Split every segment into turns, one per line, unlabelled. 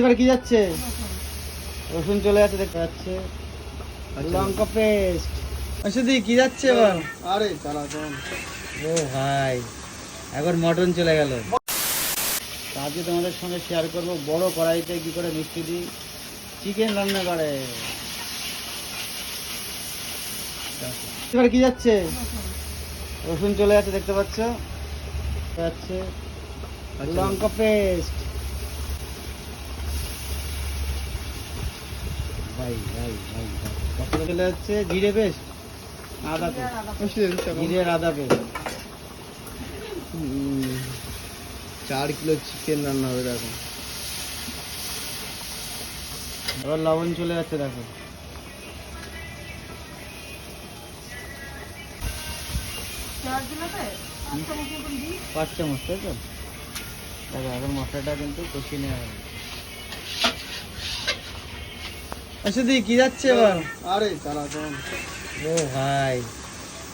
এবার কি যাচ্ছে? রসুন চলে যাচ্ছে দেখতে যাচ্ছে লঙ্কা পেস্ট। অসুদি কি যাচ্ছে এবার?
আরে
ও ভাই এখন মটন চলে গেল। আজকে তোমাদের সঙ্গে শেয়ার করব বড় কড়াইতে কি করে মিষ্টি দিই। চিকেন রান্না করে। এবার কি যাচ্ছে? রসুন চলে যাচ্ছে দেখতে পাচ্ছ। যাচ্ছে। লঙ্কা পেস্ট। ভাই ভাই ভাই চলে যাচ্ছে? জিরে পেস্ট? আদা পেস্ট। জিরে আদা পেস্ট।
চার কিলো চিকেন রান্না হবে দেখো।
এবার লবণ চলে যাচ্ছে দেখো। পাঁচ চামচ তাই তো? দেখো এখন মশলাটা কিন্তু কষিয়ে নেওয়া হবে আচ্ছা দি কি যাচ্ছে এবার?
আরে চালা
ও ভাই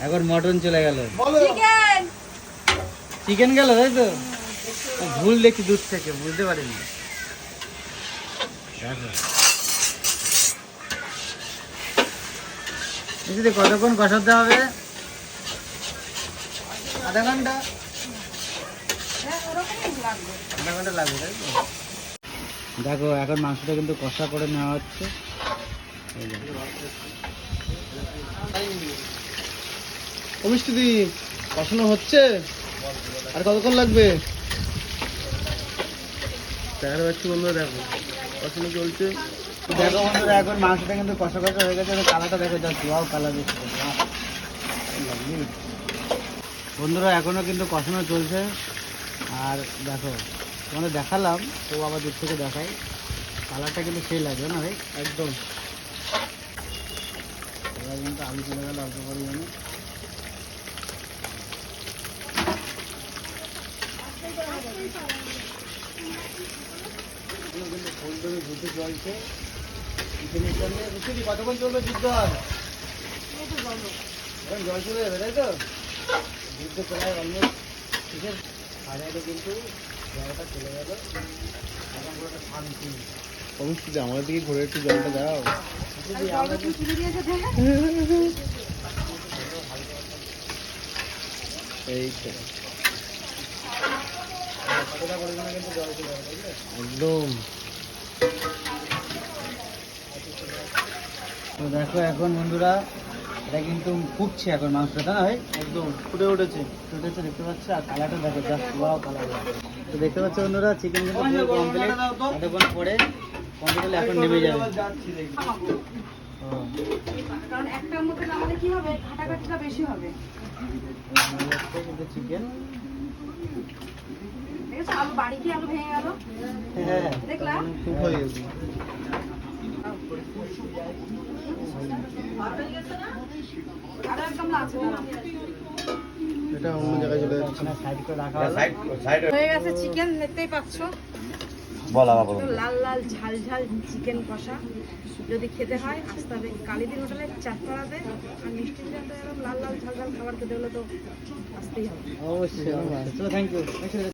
এখন মটন চলে গেল।
বলো।
চিকেন গেল তাই তো? ভুল দেখছি দূর থেকে বুঝতে পারিনি। দেখো। কতক্ষণ কষাতে হবে? আধা ঘণ্টা? আধা ঘণ্টা লাগবে তাই তো? দেখো এখন মাংসটা কিন্তু কষা করে নেওয়া হচ্ছে। দেখো।
অমিষ্টি দি কষানো হচ্ছে? আর কতক্ষণ লাগবে? দেখা যাচ্ছে বন্ধুরা দেখো। কষানো চলছে।
দেখো বন্ধুরা এখন মাংসটা কিন্তু কষা কষা হয়ে গেছে কালারটা দেখো যাচ্ছে ওয়াও কালার দিচ্ছে। বন্ধুরা এখনও কিন্তু কষানো চলছে। আর দেখো তোমাদের দেখালাম তো আবার দূর থেকে দেখাই। কালারটা কিন্তু সেই লাগবে না ভাই?
একদম।
এবার কিন্তু আলু চলে গেল, অল্প পরিমাণে সঙ্গে বুঝলি কতক্ষণ চলবে যুদ্ধ আর এখন জল চলে যাবে তাই তো যুদ্ধ প্রায় শেষের হাজারে কিন্তু জায়গাটা চলে গেল এখন শান্তি
দি আমাদের দিকে ঘুরে একটু জলটা দাও। একদম।
তো দেখো এখন বন্ধুরা এটা কিন্তু ফুটছে এখন মাংসটা না ভাই?
একদম ফুটে উঠেছে।
ফুটেছে দেখতে পাচ্ছ? আর কালারটা দেখো জাস্ট ওয়াও কালার। তো দেখতে পাচ্ছ বন্ধুরা চিকেন কিন্তু কমপ্লিট এতক্ষণ পরে। এখন নেমে যাবে।
কারণ একটার মধ্যে কি হবে? ঘাটাঘাটিটা বেশি হবে।
নেমে যাচ্ছে চিকেন
আলু বাড়ি কি আলু ভেঙে গেল।
হ্যাঁ।
দেখলাম
হয়ে গেছে।
আরও একদম লাগছে দাঁড়াও।
এটা অন্য জায়গায় চলে যাচ্ছে।
সাইড করে রাখা
হয়ে গেছে চিকেন দেখতেই পাচ্ছ।
বল
লাল লাল ঝাল ঝাল চিকেন কষা। যদি খেতে হয় আসতে হবে। কালীদিন হোটেলে চারপাড়াতে আর মিষ্টি লাল লাল ঝাল ঝাল খাবার খেতে হলে তো আসতেই হবে।
অবশ্যই অবশ্যই। Thank you